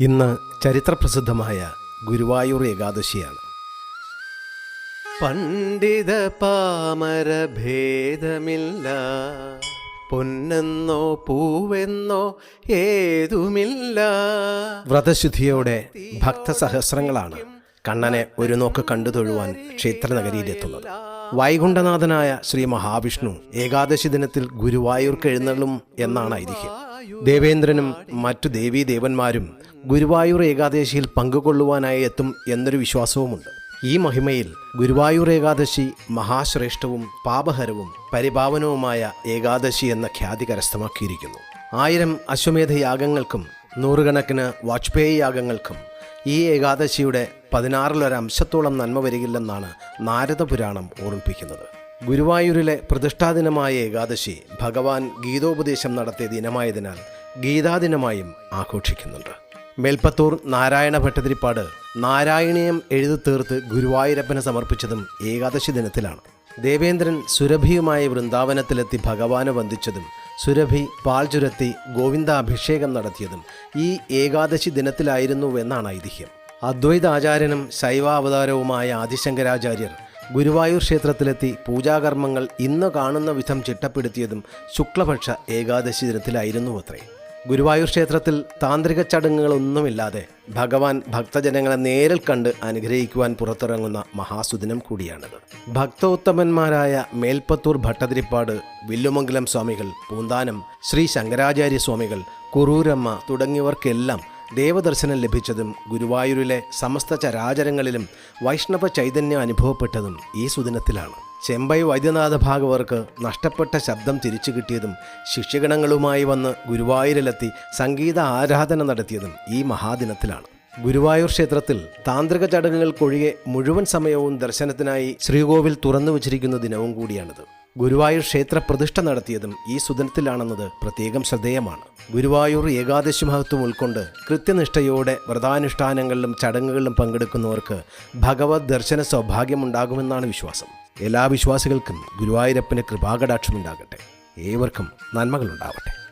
ഇന്ന് ചരിത്രപ്രസിദ്ധമായ ഗുരുവായൂർ ഏകാദശിയാണ്. പണ്ഡിത പാമര ഭേദമില്ല. പൊന്നെന്നോ പൂവെന്നോ ഏതുമില്ല. വ്രതശുദ്ധിയോടെ ഭക്തസഹസ്രങ്ങളാണ് കണ്ണനെ ഒരു നോക്ക് കണ്ടു തൊഴുവാൻ ക്ഷേത്രനഗരിയിലെത്തുന്നത്. വൈകുണ്ഠനാഥനായ ശ്രീ മഹാവിഷ്ണു ഏകാദശി ദിനത്തിൽ ഗുരുവായൂർക്ക് എഴുന്നള്ളും എന്നാണ് ഐതിഹ്യം. ദേവേന്ദ്രനും മറ്റു ദേവീ ദേവന്മാരും ഗുരുവായൂർ ഏകാദശിയിൽ പങ്കുകൊള്ളുവാനായി എത്തും എന്നൊരു വിശ്വാസവുമുണ്ട്. ഈ മഹിമയിൽ ഗുരുവായൂർ ഏകാദശി മഹാശ്രേഷ്ഠവും പാപഹരവും പരിപാവനവുമായ ഏകാദശി എന്ന ഖ്യാതി കരസ്ഥമാക്കിയിരിക്കുന്നു. ആയിരം അശ്വമേധ യാഗങ്ങൾക്കും നൂറുകണക്കിന് വാജ്പേയി യാഗങ്ങൾക്കും ഈ ഏകാദശിയുടെ പതിനാറിലൊരംശത്തോളം നന്മ വരികില്ലെന്നാണ് നാരദപുരാണം ഓർമ്മിപ്പിക്കുന്നത്. ഗുരുവായൂരിലെ പ്രതിഷ്ഠാദിനമായ ഏകാദശി ഭഗവാൻ ഗീതോപദേശം നടത്തിയ ദിനമായതിനാൽ ഗീതാദിനമായും ആഘോഷിക്കുന്നുണ്ട്. മേൽപ്പത്തൂർ നാരായണ ഭട്ടതിരിപ്പാട് നാരായണീയം എഴുതി തീർത്ത് ഗുരുവായൂരപ്പന് സമർപ്പിച്ചതും ഏകാദശി ദിനത്തിലാണ്. ദേവേന്ദ്രൻ സുരഭിയുമായി വൃന്ദാവനത്തിലെത്തി ഭഗവാനെ വന്ദിച്ചതും സുരഭി പാൽ ചുരത്തി ഗോവിന്ദാഭിഷേകം നടത്തിയതും ഈ ഏകാദശി ദിനത്തിലായിരുന്നുവെന്നാണ് ഐതിഹ്യം. അദ്വൈതാചാര്യനും ശൈവാവതാരവുമായ ആദിശങ്കരാചാര്യർ ഗുരുവായൂർ ക്ഷേത്രത്തിലെത്തി പൂജാകർമ്മങ്ങൾ ഇന്ന് കാണുന്ന വിധം ചിട്ടപ്പെടുത്തിയതും ശുക്ലപക്ഷ ഏകാദശി ദിനത്തിലായിരുന്നു അത്രേ. ഗുരുവായൂർ ക്ഷേത്രത്തിൽ താന്ത്രിക ചടങ്ങുകളൊന്നുമില്ലാതെ ഭഗവാൻ ഭക്തജനങ്ങളെ നേരിൽ കണ്ട് അനുഗ്രഹിക്കുവാൻ പുറത്തിറങ്ങുന്ന മഹാസുദിനം കൂടിയാണിത്. ഭക്തോത്തമന്മാരായ മേൽപ്പത്തൂർ ഭട്ടതിരിപ്പാട് വില്ലുമംഗലം സ്വാമികൾ പൂന്താനം ശ്രീ ശങ്കരാചാര്യ സ്വാമികൾ കുറൂരമ്മ തുടങ്ങിയവർക്കെല്ലാം ദേവദർശനം ലഭിച്ചതും ഗുരുവായൂരിലെ സമസ്ത ചരാചരങ്ങളിലും വൈഷ്ണവ ചൈതന്യം അനുഭവപ്പെട്ടതും ഈ സുദിനത്തിലാണ് ചെമ്പൈ വൈദ്യനാഥ ഭാഗവർക്ക് നഷ്ടപ്പെട്ട ശബ്ദം തിരിച്ചു കിട്ടിയതും ശിഷ്യഗണങ്ങളുമായി വന്ന് ഗുരുവായൂരിലെത്തി സംഗീത ആരാധന നടത്തിയതും ഈ മഹാദിനത്തിലാണ്. ഗുരുവായൂർ ക്ഷേത്രത്തിൽ താന്ത്രിക ചടങ്ങുകൾക്കൊഴികെ മുഴുവൻ സമയവും ദർശനത്തിനായി ശ്രീകോവിൽ തുറന്നു വച്ചിരിക്കുന്ന ദിനവും കൂടിയാണിത്. ഗുരുവായൂർ ക്ഷേത്ര പ്രതിഷ്ഠ നടത്തിയതും ഈ സുദനത്തിലാണെന്നത് പ്രത്യേകം ശ്രദ്ധേയമാണ്. ഗുരുവായൂർ ഏകാദശി മഹത്വം ഉൾക്കൊണ്ട് കൃത്യനിഷ്ഠയോടെ വ്രതാനുഷ്ഠാനങ്ങളിലും ചടങ്ങുകളിലും പങ്കെടുക്കുന്നവർക്ക് ഭഗവത് ദർശന സൗഭാഗ്യമുണ്ടാകുമെന്നാണ് വിശ്വാസം. എല്ലാ വിശ്വാസികൾക്കും ഗുരുവായൂരപ്പന് കൃപാകടാക്ഷമുണ്ടാകട്ടെ ഏവർക്കും നന്മകളുണ്ടാവട്ടെ.